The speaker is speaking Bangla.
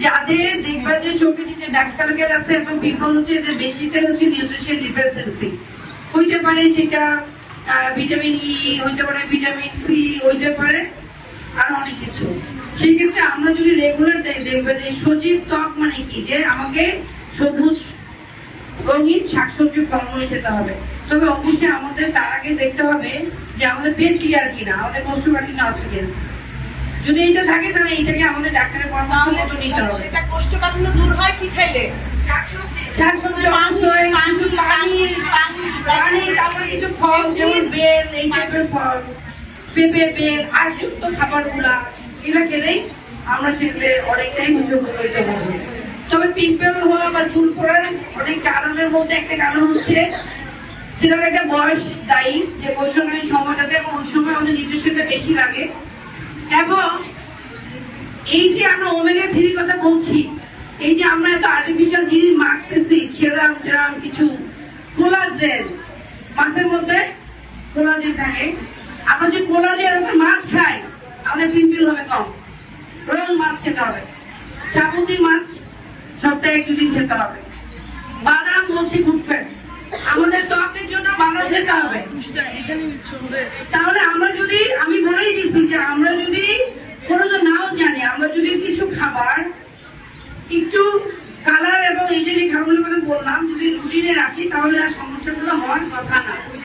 যাদের দেখবে যে চোখে নিচে ডার্ক আছে এবং হচ্ছে, এদের বেশিটাই পারে সেটা ভিটামিন ই হইতে পারে ভিটামিন সি হইতে পারে আর অনেক কিছু। সেক্ষেত্রে আমরা যদি রেগুলার দেখবে যে সজীব ত্বক মানে কি? যে আমাকে সবুজ রঙিন শাকসবজি ফলমূল খেতে হবে। তবে অবশ্যই আমাদের তার আগে দেখতে হবে যে আমাদের পেট ক্লিয়ার কিনা আমাদের কোষ্ঠকাঠিন্য আছে কিনা। যদি এইটা থাকে তাহলে এইটাকে আমাদের ডাক্তারের পরামর্শ মতো নিতে হবে। সেটা কোষ্ঠকাঠিন্য দূর হয় কি খাইলে শাকসবজি কিছু পানি পানি তারপরে কিছু ফল যেমন বেল এই টাইপের ফল। পেঁপে, বেল আশযুক্ত খাবারগুলা এগুলা খেলেই আমরা সেগুলো অনেকটাই উপকৃত হব তবে পিম্পল হওয়া বা চুল পড়ার অনেক কারণের মধ্যে একটা কারণ হচ্ছে সেটার একটা বয়স দায়ী, যে বৈষম্যের সময়টাতে এবং ওই সময় আমাদের নিউট্রিশনটা বেশি লাগে। এবং এই যে আমরা ওমেগা থ্রির কথা বলছি, এই যে আমরা এত আর্টিফিশিয়াল জিনিস মাখতেছি সেরকম যেরকম কিছু কোলাজেন মাছের মধ্যে কোলাজেন থাকে। আমরা যদি কোলাজেন ওকে মাছ খাই আমাদের পিম্পল হবে কম। রোল মাছ খেতে হবে। চাপুতি মাছ সপ্তাহে দুদিন খেতে হবে। বাদাম বলছি গুড ফ্যাট আমাদের ত্বকের জন্য বাদাম খেতে হবে। তাহলে আমরা যদি আমি বলেই দিচ্ছি যে আমরা যদি কোনো তো নাও জানি আমরা যদি কিছু খাবার একটু কালার এবং এই যে খাবারগুলো বললাম যদি রুটিনে রাখি তাহলে আর সমস্যাগুলো হওয়ার কথা না।